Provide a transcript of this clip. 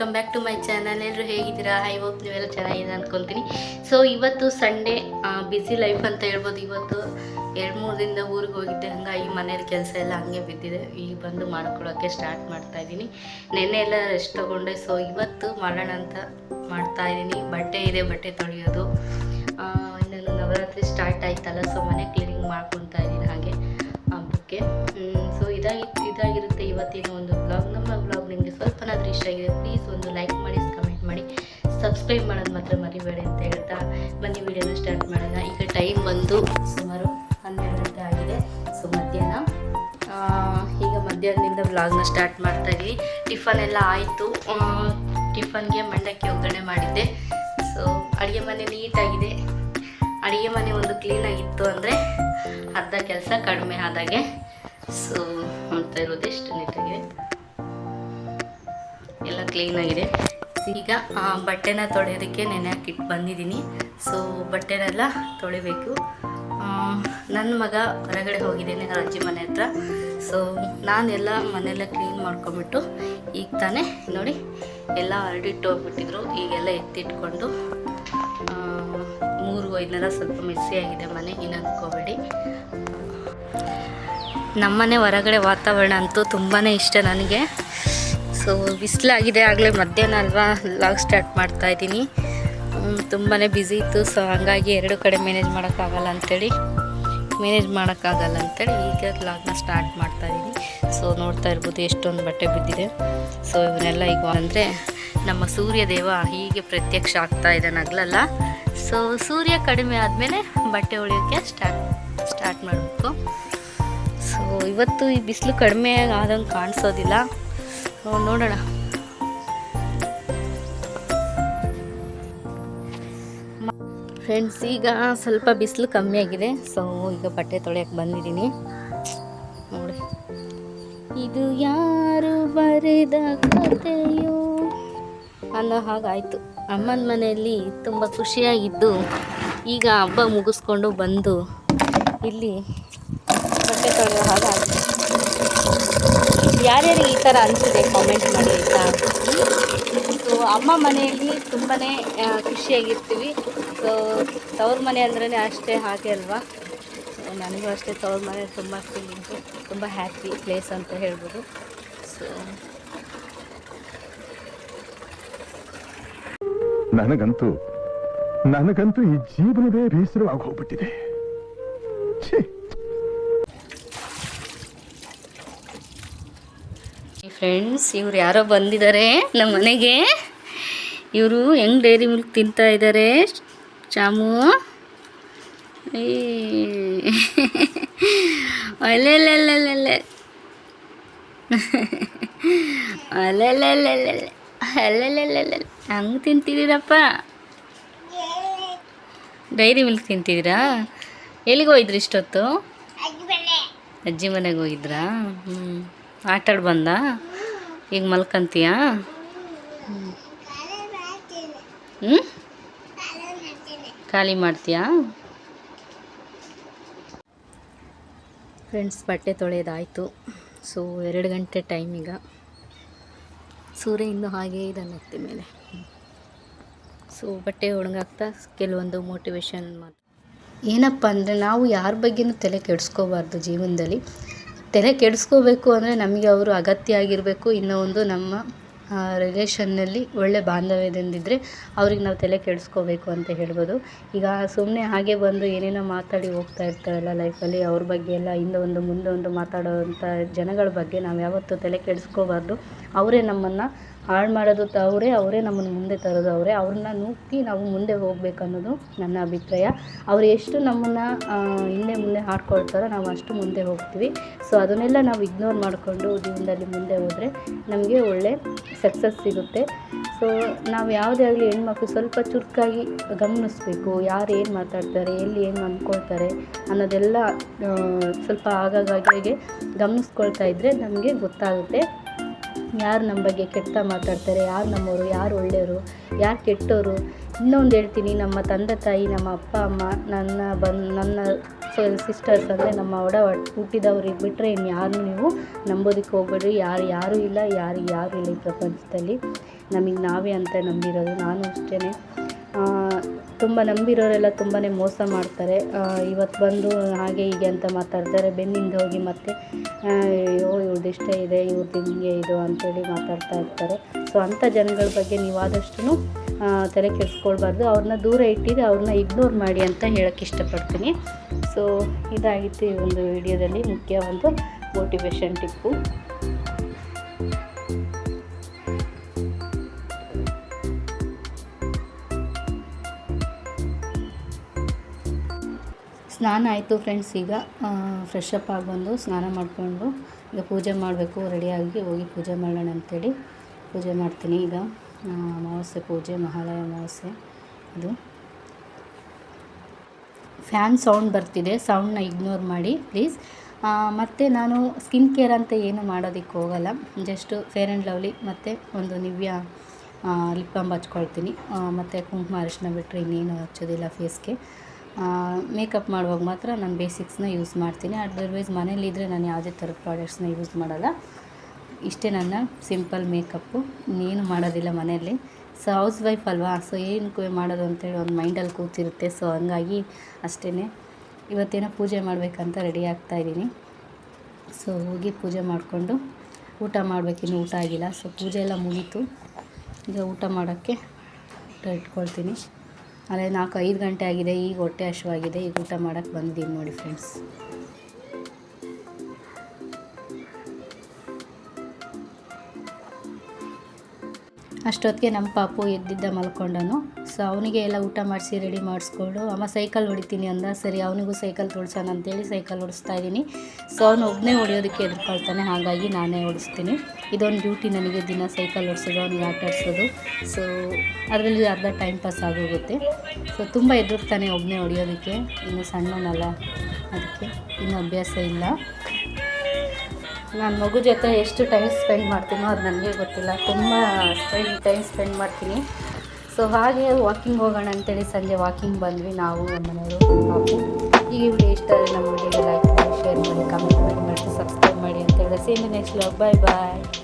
Welcome back to my channel ಎಲ್ಲರೂ ಹೇಗಿದ್ದೀರಾ? I hope ನೀವೆಲ್ಲ ಚೆನ್ನಾಗಿದೆ ಅಂದ್ಕೊತೀನಿ ಸೊ ಇವತ್ತು ಸಂಡೇ ಬ್ಯುಸಿ ಲೈಫ್ ಅಂತ ಹೇಳ್ಬೋದು. ಇವತ್ತು ಎರಡು ಮೂರು ದಿನದ ಊರಿಗೆ ಹೋಗಿದ್ದೆ. ಹಂಗಾಗಿ ಮನೇಲಿ ಕೆಲಸ ಎಲ್ಲ ಹಂಗೆ ಬಿದ್ದಿದೆ. ಈಗ ಬಂದು ಮಾಡ್ಕೊಳ್ಳೋಕ್ಕೆ ಸ್ಟಾರ್ಟ್ ಮಾಡ್ತಾ ಇದ್ದೀನಿ. ನೆನ್ನೆ ಎಲ್ಲ ರೆಸ್ಟ್ ತೊಗೊಂಡೆ. ಸೊ ಇವತ್ತು ಮಾಡೋಣ ಅಂತ ಮಾಡ್ತಾ ಇದ್ದೀನಿ. ಬಟ್ಟೆ ಇದೆ. ಬಟ್ಟೆ ತೊಳೆಯೋದು. ಇನ್ನೊಂದು ನವರಾತ್ರಿ ಸ್ಟಾರ್ಟ್ ಆಯ್ತಲ್ಲ ಸೊ ಮನೆ ಕ್ಲೀನಿಂಗ್ ಮಾಡ್ಕೊತಾ ಸಬ್ಸ್ಕ್ರೈಬ್ ಮಾಡೋದು ಮಾತ್ರ ಮರಿಬೇಡಿ ಅಂತ ಹೇಳ್ತಾ ಬನ್ನಿ ವಿಡಿಯೋನ ಸ್ಟಾರ್ಟ್ ಮಾಡೋಣ. ಈಗ ಟೈಮ್ ಬಂದು ಸುಮಾರು ಹನ್ನೆರಡು ಗಂಟೆ ಆಗಿದೆ. ಸೊ ಮಧ್ಯಾಹ್ನ. ಈಗ ಮಧ್ಯಾಹ್ನದಿಂದ ವ್ಲಾಗ್ನ ಸ್ಟಾರ್ಟ್ ಮಾಡ್ತಾ ಇದ್ದೀವಿ ಟಿಫನ್ ಎಲ್ಲ ಆಯಿತು. ಟಿಫನ್ಗೆ ಮಂಡಕ್ಕಿ ಒಗ್ಗರಣೆ ಮಾಡಿದ್ದೆ. ಸೊ ಅಡುಗೆ ಮನೆ ನೀಟಾಗಿದೆ. ಅಡುಗೆ ಮನೆ ಒಂದು ಕ್ಲೀನಾಗಿತ್ತು ಅಂದರೆ ಅರ್ಧ ಕೆಲಸ ಕಡಿಮೆ ಆದಾಗೆ. ಸೊ ಅಂತ ಇರೋದು ಎಷ್ಟು ನೀಟಾಗಿದೆ. ಎಲ್ಲ ಕ್ಲೀನಾಗಿದೆ ಈಗ ಬಟ್ಟೆನ ತೊಳೆಯೋದಕ್ಕೆ ನೆನೆ ಹಾಕಿಟ್ಟು ಬಂದಿದ್ದೀನಿ. ಸೊ ಬಟ್ಟೆನೆಲ್ಲ ತೊಳಿಬೇಕು. ನನ್ನ ಮಗ ಹೊರಗಡೆ ಹೋಗಿದ್ದೇನೆ ಅಜ್ಜಿ ಮನೆ ಹತ್ರ. ಸೊ ನಾನೆಲ್ಲ ಮನೆಯೆಲ್ಲ ಕ್ಲೀನ್ ಮಾಡ್ಕೊಂಬಿಟ್ಟು ಈಗ ತಾನೇ ನೋಡಿ ಎಲ್ಲ ಹರಡಿಟ್ಟು ಹೋಗ್ಬಿಟ್ಟಿದ್ರು. ಈಗೆಲ್ಲ ಎತ್ತಿಟ್ಕೊಂಡು ಮೂರು ಐದನೆಲ್ಲ ಸ್ವಲ್ಪ ಮೆಸ್ಸಿ ಆಗಿದೆ ಮನೆ ಇನ್ನು ಅಂದ್ಕೋಬೇಡಿ ನಮ್ಮನೆ ಹೊರಗಡೆ ವಾತಾವರಣ ಅಂತೂ ತುಂಬಾ ಇಷ್ಟ ನನಗೆ. ಸೊ, ಬಿಸಿಲಾಗಿದೆ. ಆಗಲೇ ಮಧ್ಯಾಹ್ನ ಅಲ್ವಾ? ಲಾಗ್ ಸ್ಟಾರ್ಟ್ ಮಾಡ್ತಾ ಇದ್ದೀನಿ. ತುಂಬಾ ಬ್ಯುಸಿ ಇತ್ತು. ಸೊ ಹಾಗಾಗಿ ಎರಡು ಕಡೆ ಮ್ಯಾನೇಜ್ ಮಾಡೋಕ್ಕಾಗಲ್ಲ ಅಂಥೇಳಿ ಮ್ಯಾನೇಜ್ ಮಾಡೋಕ್ಕಾಗಲ್ಲ ಅಂಥೇಳಿ ಈಗ ಲಾಗ್ನ ಸ್ಟಾರ್ಟ್ ಮಾಡ್ತಾ ಇದ್ದೀನಿ. ಸೊ ನೋಡ್ತಾ ಇರ್ಬೋದು ಎಷ್ಟೊಂದು ಬಟ್ಟೆ ಬಿದ್ದಿದೆ. ಸೊ ಇವನ್ನೆಲ್ಲ ಈಗ ಅಂದರೆ ನಮ್ಮ ಸೂರ್ಯ ದೇವ ಹೀಗೆ ಪ್ರತ್ಯಕ್ಷ ಆಗ್ತಾ ಇದೆ ನಗ್ಲಲ್ಲ ಸೊ ಸೂರ್ಯ ಕಡಿಮೆ ಆದಮೇಲೆ ಬಟ್ಟೆ ಹೊಳಿಯೋಕ್ಕೆ ಸ್ಟಾರ್ಟ್ ಸ್ಟಾರ್ಟ್ ಮಾಡಬೇಕು. ಸೊ ಇವತ್ತು ಈ ಬಿಸಿಲು ಕಡಿಮೆ ಆದಂಗೆ ಕಾಣಿಸೋದಿಲ್ಲ. ನೋಡೋಣ. ಫ್ರೆಂಡ್ಸ್ ಈಗ ಸ್ವಲ್ಪ ಬಿಸಿಲು ಕಮ್ಮಿ ಆಗಿದೆ. ಸೊ ಈಗ ಬಟ್ಟೆ ತೊಳೆಯಕ್ಕೆ ಬಂದಿದ್ದೀನಿ. ನೋಡಿ. ಇದು ಯಾರು ಬರೆದ ಕಥೆಯೋ? ಅನ್ನೋ ಹಾಗಾಯಿತು ಅಮ್ಮನ ಮನೆಯಲ್ಲಿ ತುಂಬ ಖುಷಿಯಾಗಿದ್ದು, ಈಗ ಹಬ್ಬ ಮುಗಿಸ್ಕೊಂಡು ಬಂದು ಇಲ್ಲಿ ಬಟ್ಟೆ ತೊಳೆಯೋ ಹಾಗಾಗಿದೆ ಯಾರ್ಯಾರಿಗೆ ಈ ಥರ ಅನಿಸಿದೆ ಕಾಮೆಂಟ್ ಮಾಡಿ ಆಯಿತಾ? ಸೊ ಅಮ್ಮ ಮನೆಯಲ್ಲಿ ತುಂಬಾ ಖುಷಿಯಾಗಿರ್ತೀವಿ. ಸೊ ತವ್ರ ಮನೆ ಅಂದ್ರೇ ಅಷ್ಟೇ ಹಾಗೆ ಅಲ್ವಾ? ನನಗೂ ಅಷ್ಟೇ ತವ್ರ ಮನೆ ತುಂಬ ಫೀಲಿಂಗು ತುಂಬ ಹ್ಯಾಪಿ ಪ್ಲೇಸ್ ಅಂತ ಹೇಳ್ಬೋದು. ಸೊ ನನಗಂತೂ ನನಗಂತೂ ಈ ಜೀವನವೇ ಬೇಸರವಾಗಿ ಹೋಗ್ಬಿಟ್ಟಿದೆ. ಫ್ರೆಂಡ್ಸ್ ಇವ್ರು ಯಾರೋ ಬಂದಿದ್ದಾರೆ ನಮ್ಮ ಮನೆಗೆ. ಇವರು ಹೆಂಗ್ ಡೈರಿ ಮಿಲ್ಕ್ ತಿಂತಾ ಇದ್ದಾರೆ ಚಾಮು. ಅಲ್ಲೆಲ್ಲೆಲ್ಲೆಲ್ಲೆ. ಹಂಗೆ ತಿಂತಿದ್ದೀರಪ್ಪ. Dairy milk ತಿಂತಿದ್ದೀರಾ? ಎಲ್ಲಿಗೆ ಹೋಗಿದ್ರಿ ಇಷ್ಟೊತ್ತು? ಅಜ್ಜಿ ಮನೆಗೆ ಹೋಗಿದ್ರಾ? ಹ್ಞೂ ಆಟಾಡಿ ಬಂದ ಈಗ ಮಲ್ಕಂತೀಯಾ? ಹ್ಞೂ ಖಾಲಿ ಮಾಡ್ತೀಯಾ? ಫ್ರೆಂಡ್ಸ್ ಬಟ್ಟೆ ತೊಳೆಯೋದಾಯಿತು. ಸೊ ಎರಡು ಗಂಟೆ ಟೈಮ್ ಈಗ. ಸೂರ್ಯ ಇನ್ನೂ ಹಾಗೇ ಇದನ್ನು ಹತ್ತಿ ಮೇಲೆ. ಸೊ ಬಟ್ಟೆ ಒಣಗಾಗ್ತಾ ಕೆಲವೊಂದು ಮೋಟಿವೇಶನ್ ಮಾತು ಏನಪ್ಪ ಅಂದರೆ ನಾವು ಯಾರ ಬಗ್ಗೆನೂ ತಲೆ ಕೆಡಿಸ್ಕೋಬಾರ್ದು ಜೀವನದಲ್ಲಿ. ತಲೆ ಕೆಡಿಸ್ಕೋಬೇಕು ಅಂದರೆ ನಮಗೆ ಅವರು ಅಗತ್ಯ ಆಗಿರಬೇಕು ಇನ್ನೂ ಒಂದು ನಮ್ಮ ರಿಲೇಷನ್ನಲ್ಲಿ ಒಳ್ಳೆ ಬಾಂಧವ್ಯದಿಂದಿದ್ದರೆ ಅವ್ರಿಗೆ ನಾವು ತಲೆ ಕೆಡಿಸ್ಕೋಬೇಕು ಅಂತ ಹೇಳ್ಬೋದು. ಈಗ ಸುಮ್ಮನೆ ಹಾಗೆ ಬಂದು ಏನೇನೋ ಮಾತಾಡಿ ಹೋಗ್ತಾ ಇರ್ತಾರಲ್ಲ ಲೈಫಲ್ಲಿ ಅವ್ರ ಬಗ್ಗೆ ಎಲ್ಲ ಹಿಂದೆ ಒಂದು, ಮುಂದೆ ಒಂದು ಮಾತಾಡೋವಂಥ ಜನಗಳ ಬಗ್ಗೆ ನಾವು ಯಾವತ್ತೂ ತಲೆ ಕೆಡಿಸ್ಕೋಬಾರ್ದು. ಅವರೇ ನಮ್ಮನ್ನು ಹಾಳು ಮಾಡೋದು ತ ಅವರೇ ಅವರೇ ನಮ್ಮನ್ನು ಮುಂದೆ ತರೋದು ಅವರೇ. ಅವ್ರನ್ನ ನುಗ್ಗಿ ನಾವು ಮುಂದೆ ಹೋಗಬೇಕನ್ನೋದು ನನ್ನ ಅಭಿಪ್ರಾಯ. ಅವ್ರು ಎಷ್ಟು ನಮ್ಮನ್ನು ಹಿಂದೆ ಮುಂದೆ ಹಾಡ್ಕೊಳ್ತಾರೋ ನಾವು ಅಷ್ಟು ಮುಂದೆ ಹೋಗ್ತೀವಿ. ಸೊ ಅದನ್ನೆಲ್ಲ ನಾವು ಇಗ್ನೋರ್ ಮಾಡಿಕೊಂಡು ಜೀವನದಲ್ಲಿ ಮುಂದೆ ಹೋದರೆ ನಮಗೆ ಒಳ್ಳೆ ಸಕ್ಸಸ್ ಸಿಗುತ್ತೆ. ಸೊ ನಾವು ಯಾವುದೇ ಆಗಲಿ ಹೆಣ್ಮಕ್ಳು ಸ್ವಲ್ಪ ಚುರುಕಾಗಿ ಗಮನಿಸ್ಬೇಕು. ಯಾರು ಏನು ಮಾತಾಡ್ತಾರೆ, ಎಲ್ಲಿ ಏನು ಅಂದ್ಕೊಳ್ತಾರೆ ಅನ್ನೋದೆಲ್ಲ ಸ್ವಲ್ಪ ಆಗಾಗೆ ಗಮನಿಸ್ಕೊಳ್ತಾ ಇದ್ದರೆ ನಮಗೆ ಗೊತ್ತಾಗುತ್ತೆ. ಯಾರು ನಮ್ಮ ಬಗ್ಗೆ ಕೆಟ್ಟ ಮಾತಾಡ್ತಾರೆ, ಯಾರು ನಮ್ಮವರು, ಯಾರು ಒಳ್ಳೆಯವರು, ಯಾರು ಕೆಟ್ಟವರು? ಇನ್ನೊಂದು ಹೇಳ್ತೀನಿ, ನಮ್ಮ ತಂದೆ ತಾಯಿ, ನಮ್ಮ ಅಪ್ಪ, ಅಮ್ಮ, ನನ್ನ ಬಂದು ನನ್ನ ಸಿಸ್ಟರ್ಸ್ ಅಂದರೆ ನಮ್ಮ ಒಡ ಹುಟ್ಟಿದವ್ರಿಗೆ ಬಿಟ್ಟರೆ ಇನ್ನು ಯಾರನ್ನೂ ನೀವು ನಂಬೋದಕ್ಕೆ ಹೋಗ್ಬೇಡ್ರಿ. ಯಾರು ಯಾರೂ ಇಲ್ಲ ಯಾರು ಇಲ್ಲ ಈ ಪ್ರಪಂಚದಲ್ಲಿ. ನಮಗೆ ನಾವೇ ಅಂತ ನಂಬಿರೋದು, ನಾನು ಅಷ್ಟೇ ತುಂಬ ನಂಬಿರೋರೆಲ್ಲ ತುಂಬಾ ಮೋಸ ಮಾಡ್ತಾರೆ. ಇವತ್ತು ಬಂದು ಹಾಗೆ ಹೀಗೆ ಅಂತ ಮಾತಾಡ್ತಾರೆ. ಬೆನ್ನಿಂದ ಹೋಗಿ ಮತ್ತೆ ಅಯ್ಯೋ ಇವ್ರದ್ದು ಇಷ್ಟ ಇದೆ ಇವ್ರದ್ದು ಹಿಂಗೆ ಇದು ಅಂತೇಳಿ ಮಾತಾಡ್ತಾ ಇರ್ತಾರೆ. ಸೊ ಅಂಥ ಜನಗಳ ಬಗ್ಗೆ ನೀವು ಆದಷ್ಟು ತಲೆ ಕೆಡಿಸ್ಕೊಳ್ಬಾರ್ದು. ಅವ್ರನ್ನ ದೂರ ಇಟ್ಟಿದ್ದು ಅವ್ರನ್ನ ಇಗ್ನೋರ್ ಮಾಡಿ ಅಂತ ಹೇಳೋಕ್ಕೆ ಇಷ್ಟಪಡ್ತೀನಿ. ಸೊ ಇದಾಗಿತ್ತು ಈ ಒಂದು ವಿಡಿಯೋದಲ್ಲಿ ಮುಖ್ಯ ಒಂದು ಮೋಟಿವೇಶನ್ ಟಿಪ್ಪು. ಸ್ನಾನ ಆಯಿತು ಫ್ರೆಂಡ್ಸ್ ಈಗ ಫ್ರೆಶ್ ಆಗಿ ಬಂದು ಸ್ನಾನ ಮಾಡಿಕೊಂಡು ಈಗ ಪೂಜೆ ಮಾಡಬೇಕು ರೆಡಿಯಾಗಿ ಹೋಗಿ ಪೂಜೆ ಮಾಡೋಣ ಅಂತೇಳಿ ಪೂಜೆ ಮಾಡ್ತೀನಿ ಈಗ. ಅಮಾವಾಸ್ಯೆ ಪೂಜೆ, ಮಹಾಲಯ ಅಮಾವಾಸ್ಯೆ ಇದು ಫ್ಯಾನ್ ಸೌಂಡ್ ಬರ್ತಿದೆ ಸೌಂಡ್ನ ಇಗ್ನೋರ್ ಮಾಡಿ ಪ್ಲೀಸ್ ಮತ್ತು ನಾನು ಸ್ಕಿನ್ ಕೇರ್ ಅಂತ ಏನು ಮಾಡೋದಕ್ಕೆ ಹೋಗಲ್ಲ. ಜಸ್ಟು ಫೇರ್ ಆ್ಯಂಡ್ ಲವ್ಲಿ ಮತ್ತು ಒಂದು ನಿವ್ಯ ಲಿಪ್ ಬಾಮ್ ಹಚ್ಕೊಳ್ತೀನಿ. ಮತ್ತು ಕುಂಕುಮ ಅರಿಶಿನ ಬಿಟ್ಟರೆ ಇನ್ನೇನು ಹಚ್ಚೋದಿಲ್ಲ ಫೇಸ್ಗೆ ಮೇಕಪ್ ಮಾಡುವಾಗ ಮಾತ್ರ ನಾನು ಬೇಸಿಕ್ಸ್ನ ಯೂಸ್ ಮಾಡ್ತೀನಿ. ಅದರ್ವೈಸ್ ಮನೇಲಿದ್ದರೆ ನಾನು ಯಾವುದೇ ಥರದ ಪ್ರಾಡಕ್ಟ್ಸ್ನ ಯೂಸ್ ಮಾಡಲ್ಲ. ಇಷ್ಟೇ ನನ್ನ ಸಿಂಪಲ್ ಮೇಕಪ್ಪು ಇನ್ನೇನು ಮಾಡೋದಿಲ್ಲ ಮನೆಯಲ್ಲಿ ಸೊ ಹೌಸ್ ವೈಫ್ ಅಲ್ವಾ ಸೊ ಏನಕ್ಕೆ ಮಾಡೋದು ಅಂತೇಳಿ ಒಂದು ಮೈಂಡಲ್ಲಿ ಕೂತಿರುತ್ತೆ. ಸೊ ಹಂಗಾಗಿ ಅಷ್ಟೇ ಇವತ್ತೇನೋ ಪೂಜೆ ಮಾಡಬೇಕಂತ ರೆಡಿ ಆಗ್ತಾ ಇದ್ದೀನಿ. ಸೊ ಹೋಗಿ ಪೂಜೆ ಮಾಡಿಕೊಂಡು ಊಟ ಮಾಡಬೇಕಿನ್ನು ಊಟ ಆಗಿಲ್ಲ. ಸೊ ಪೂಜೆ ಎಲ್ಲ ಮುಗೀತು. ಈಗ ಊಟ ಮಾಡೋಕ್ಕೆ ಊಟ ಇಟ್ಕೊಳ್ತೀನಿ ಅಲ್ಲೇ ನಾಲ್ಕು ಐದು ಗಂಟೆ ಆಗಿದೆ ಈಗ ಹೊಟ್ಟೆ ಹಶ್ವಾಗಿದೆ ಈಗ ಊಟ ಮಾಡೋಕ್ಕೆ ಬಂದಿದ್ದೀನಿ ನೋಡಿ ಫ್ರೆಂಡ್ಸ್ ಅಷ್ಟೊತ್ತಿಗೆ ನಮ್ಮ ಪಾಪು ಎದ್ದಿದ್ದ ಮಲ್ಕೊಂಡನು. ಸೊ ಅವನಿಗೆ ಎಲ್ಲ ಊಟ ಮಾಡಿಸಿ ರೆಡಿ ಮಾಡಿಸ್ಕೊಂಡು, ಅಮ್ಮ ಸೈಕಲ್ ಹೊಡಿತೀನಿ ಅಂದ. ಸರಿ, ಅವನಿಗೂ ಸೈಕಲ್ ತೊಳ್ಸೋಣ ಅಂತೇಳಿ ಸೈಕಲ್ ಹೊಡಿಸ್ತಾ ಇದ್ದೀನಿ. ಸೊ ಅವನು ಒಬ್ಬನೇ ಹೊಡಿಯೋದಕ್ಕೆ ಎದ್ಕೊಳ್ತಾನೆ ಹಾಗಾಗಿ ನಾನೇ ಹೊಡಿಸ್ತೀನಿ. ಇದೊಂದು ಡ್ಯೂಟಿ ನನಗೆ ದಿನ ಸೈಕಲ್ ಓಡಿಸೋದು ಅವನಿಗೆ ಆಟ ಆಡಿಸೋದು. ಸೊ ಅದರಲ್ಲಿ ಅರ್ಧ ಟೈಮ್ ಪಾಸ್ ಆಗೋಗುತ್ತೆ. ಸೊ ತುಂಬ ಎದುರ್ತಾನೆ ಒಬ್ಬನೇ ಹೊಡಿಯೋದಕ್ಕೆ. ಇನ್ನು ಸಣ್ಣನಲ್ಲ ಅದಕ್ಕೆ ಇನ್ನೂ ಅಭ್ಯಾಸ ಇಲ್ಲ. ನಾನು ಮಗು ಜೊತೆ ಎಷ್ಟು ಟೈಮ್ ಸ್ಪೆಂಡ್ ಮಾಡ್ತೀನೋ ಅದು ನನಗೆ ಗೊತ್ತಿಲ್ಲ. ತುಂಬ ಸ್ಪೆಂಡ್ ಟೈಮ್ ಸ್ಪೆಂಡ್ ಮಾಡ್ತೀನಿ. ಸೊ ಹಾಗೆ ವಾಕಿಂಗ್ ಹೋಗೋಣ ಅಂತೇಳಿ ಸಂಜೆ ವಾಕಿಂಗ್ ಬಂದ್ವಿ ನಾವು, ನಮ್ಮ ಮನೆಯವರು, ಪಾಪು. ಈ ವಿಡಿಯೋ ಇಷ್ಟ ಆದರೆ ನಮ್ಮ ವಿಡಿಯೋಗೆ ಲೈಕ್ ಮಾಡಿ ಶೇರ್ ಮಾಡಿ ಕಮೆಂಟ್ ಮಾಡಿ ಮಾಡಿ ಸಬ್ಸ್ಕ್ರೈಬ್ ಮಾಡಿ ಅಂತ ಹೇಳಿ ಸೇಮ್ ನೆಕ್ಸ್ಟ್ ಬಾಯ್ ಬಾಯ್